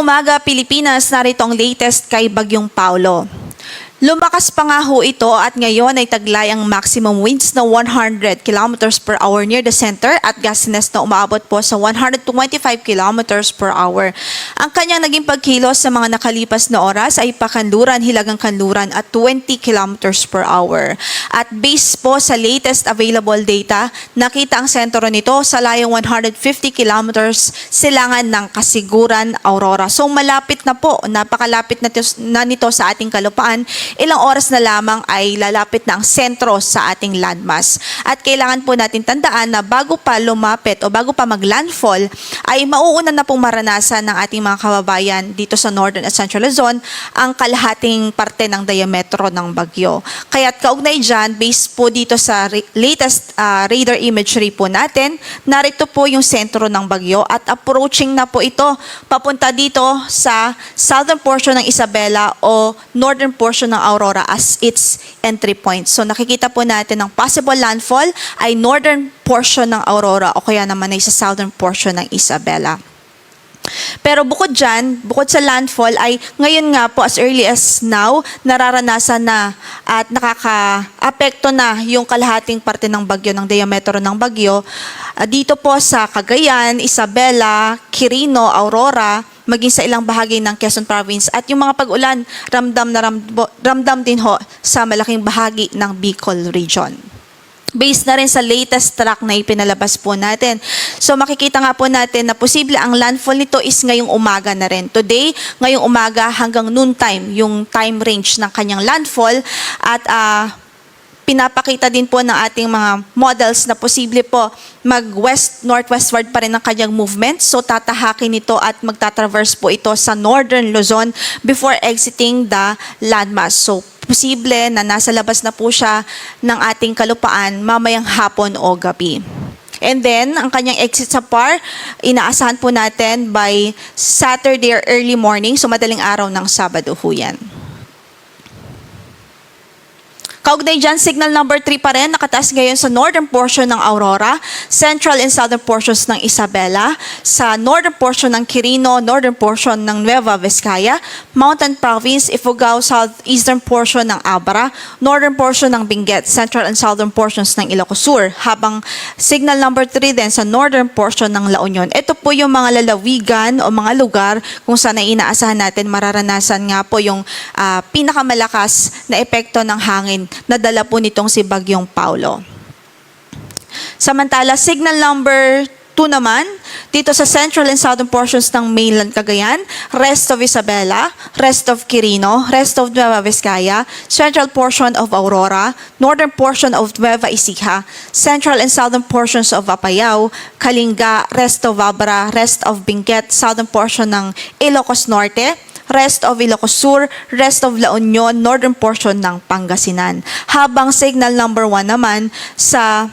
umaga, Pilipinas. Narito ang latest kay Bagyong Paulo. Lumakas pa nga ho ito at ngayon ay taglay ang maximum winds na 100 kilometers per hour near the center at gustiness na umaabot po sa 125 kilometers per hour. Ang kanyang naging pagkilos sa mga nakalipas na oras ay pakanluran, hilagang kanluran at 20 kilometers per hour. At based po sa latest available data, nakita ang sentro nito sa layong 150 kilometers silangan ng Kasiguran, Aurora. So malapit na po, napakalapit na nito sa ating kalupaan. Ilang oras na lamang ay lalapit na ang sentro sa ating landmass. At kailangan po natin tandaan na bago pa lumapit o bago pa maglandfall, ay mauuna na pong maranasan ng ating mga kababayan dito sa Northern at Central Luzon ang kalahating parte ng diametro ng bagyo. Kaya't kaugnay dyan, based po dito sa latest ah, radar imagery po natin, narito po yung sentro ng bagyo at approaching na po ito papunta dito sa southern portion ng Isabela o northern portion ng Aurora as its entry point. So nakikita po natin ang possible landfall ay northern portion ng Aurora o kaya naman ay sa southern portion ng Isabela. Pero bukod dyan, bukod sa landfall ay ngayon nga po as early as now, nararanasan na at nakaka-apekto na yung kalahating parte ng bagyo, ng diametro ng bagyo. Ah, dito po sa Cagayan, Isabela, Quirino, Aurora, maging sa ilang bahagi ng Quezon Province at yung mga pag-ulan ramdam na rambo- ramdam din ho sa malaking bahagi ng Bicol Region based na rin sa latest track na ipinalabas po natin. So makikita nga po natin na posible ang landfall nito is ngayong umaga na rin. Today, ngayong umaga hanggang noon time, yung time range ng kanyang landfall at ah, pinapakita din po ng ating mga models na posible po mag-west, northwestward pa rin ang kanyang movement. So tatahakin ito at magtatraverse po ito sa northern Luzon before exiting the landmass. So posible na nasa labas na po siya ng ating kalupaan mamayang hapon o gabi. And then, ang kanyang exit sa PAR, inaasahan po natin by Saturday or early morning, so madaling araw ng Sabado ho yan. Kaugnay dyan, signal number 3 pa rin, nakataas ngayon sa northern portion ng Aurora, central and southern portions ng Isabela, sa northern portion ng Quirino, northern portion ng Nueva Vizcaya, Mountain Province, Ifugao, southeastern portion ng Abra, northern portion ng Benguet, central and southern portions ng Ilocos Sur, habang signal number 3 din sa northern portion ng La Union. Ito po yung mga lalawigan o mga lugar kung saan ay inaasahan natin mararanasan nga po yung ah, pinakamalakas na epekto ng hangin na dala po nitong si Bagyong Paulo. Samantala, signal number 2 naman, dito sa central and southern portions ng mainland Cagayan, rest of Isabela, rest of Quirino, rest of Nueva Vizcaya, central portion of Aurora, northern portion of Nueva Ecija, central and southern portions of Apayao, Kalinga, rest of Abra, rest of Benguet, southern portion ng Ilocos Norte, rest of Ilocos Sur, rest of La Union, northern portion ng Pangasinan. Habang signal number 1 naman sa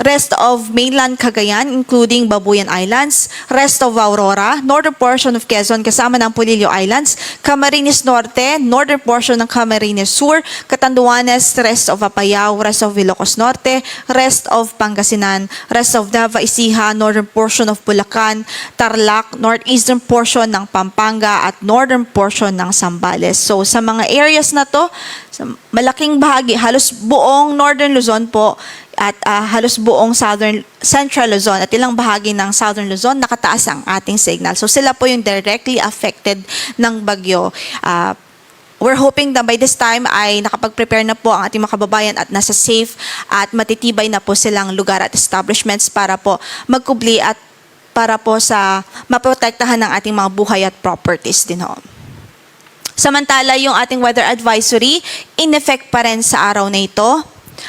rest of mainland Cagayan, including Babuyan Islands, rest of Aurora, northern portion of Quezon, kasama ng Pulilio Islands, Camarines Norte, northern portion ng Camarines Sur, Catanduanes, rest of Apayao, rest of Ilocos Norte, rest of Pangasinan, rest of Davao Ecija, northern portion of Bulacan, Tarlac, northeastern portion ng Pampanga, at northern portion ng Sambales. So sa mga areas na to, malaking bahagi, halos buong northern Luzon po, at ah, halos buong southern central Luzon at ilang bahagi ng southern Luzon nakataas ang ating signal. So sila po yung directly affected ng bagyo. Ah, We're hoping na by this time ay nakapag-prepare na po ang ating mga kababayan at nasa safe at matitibay na po silang lugar at establishments para po magkubli at para po sa maprotektahan ng ating mga buhay at properties din ho. Samantala, yung ating weather advisory, in effect pa rin sa araw na ito.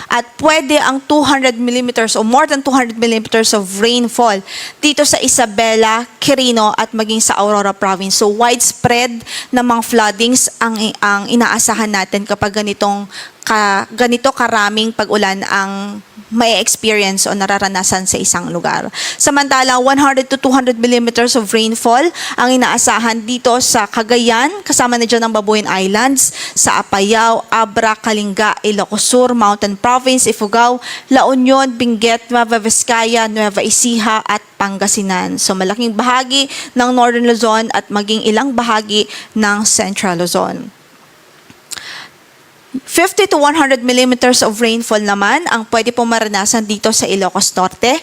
At pwede ang 200 millimeters o more than 200 millimeters of rainfall dito sa Isabela, Quirino at maging sa Aurora Province. So widespread na mga floodings ang, ang inaasahan natin kapag ganitong ka, ganito karaming pag-ulan ang may experience o nararanasan sa isang lugar. Samantalang 100 to 200 millimeters of rainfall ang inaasahan dito sa Cagayan, kasama na dyan ang Babuyan Islands, sa Apayao, Abra, Kalinga, Ilocos Sur, Mountain Province, Ifugao, La Union, Benguet, Nueva Vizcaya, Nueva Ecija at Pangasinan. So malaking bahagi ng Northern Luzon at maging ilang bahagi ng Central Luzon. 50 to 100 millimeters of rainfall naman ang pwede pong maranasan dito sa Ilocos Norte.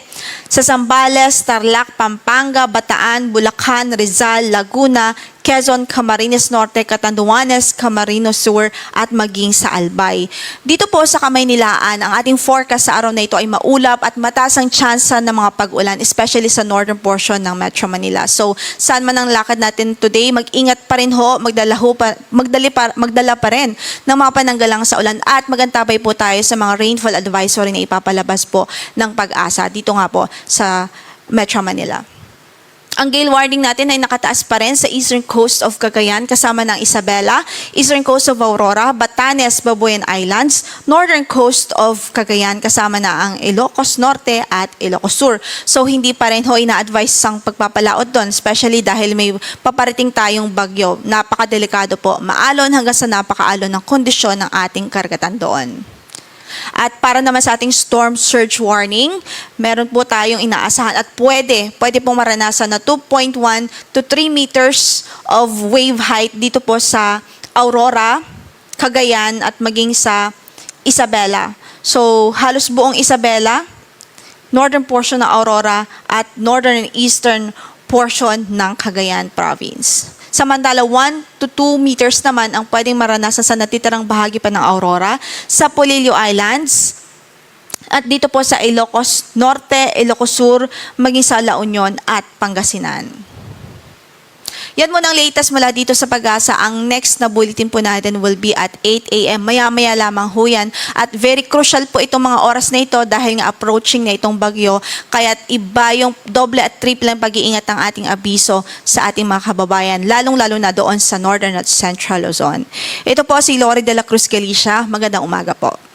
Sa Zambales, Tarlac, Pampanga, Bataan, Bulacan, Rizal, Laguna, Quezon, Camarines Norte, Catanduanes, Camarines Sur at maging sa Albay. Dito po sa Kamaynilaan, ang ating forecast sa araw na ito ay maulap at mataas ang tsansa ng mga pag-ulan, especially sa northern portion ng Metro Manila. So, saan man ang lakad natin today, mag-ingat pa rin ho, magdala, ho pa, magdali pa, magdala pa rin ng mga pananggalang sa ulan at magantabay po tayo sa mga rainfall advisory na ipapalabas po ng pag-asa dito nga po sa Metro Manila. Ang gale warning natin ay nakataas pa rin sa eastern coast of Cagayan kasama ng Isabela, eastern coast of Aurora, Batanes, Babuyan Islands, northern coast of Cagayan kasama na ang Ilocos Norte at Ilocos Sur. So hindi pa rin ho ina-advise ang pagpapalaot doon, especially dahil may paparating tayong bagyo. Napakadelikado po, maalon hanggang sa napakaalon ng kondisyon ng ating karagatan doon. At para naman sa ating storm surge warning, meron po tayong inaasahan at pwede, pwede pong maranasan na 2.1 to 3 meters of wave height dito po sa Aurora, Cagayan at maging sa Isabela. So halos buong Isabela, northern portion ng Aurora at northern and eastern portion ng Cagayan province. Samantala, 1 to 2 meters naman ang pwedeng maranasan sa natitirang bahagi pa ng Aurora sa Polillo Islands at dito po sa Ilocos Norte, Ilocos Sur, maging sa La Union at Pangasinan. Yan muna ang latest mula dito sa pag-asa. Ang next na bulletin po natin will be at 8 a.m. Maya-maya lamang ho yan. At very crucial po itong mga oras na ito dahil nga approaching na itong bagyo. Kaya iba yung doble at triple ang pag-iingat ng ating abiso sa ating mga kababayan, lalong-lalo na doon sa Northern at Central Luzon. Ito po si Lori de la Cruz Galicia. Magandang umaga po.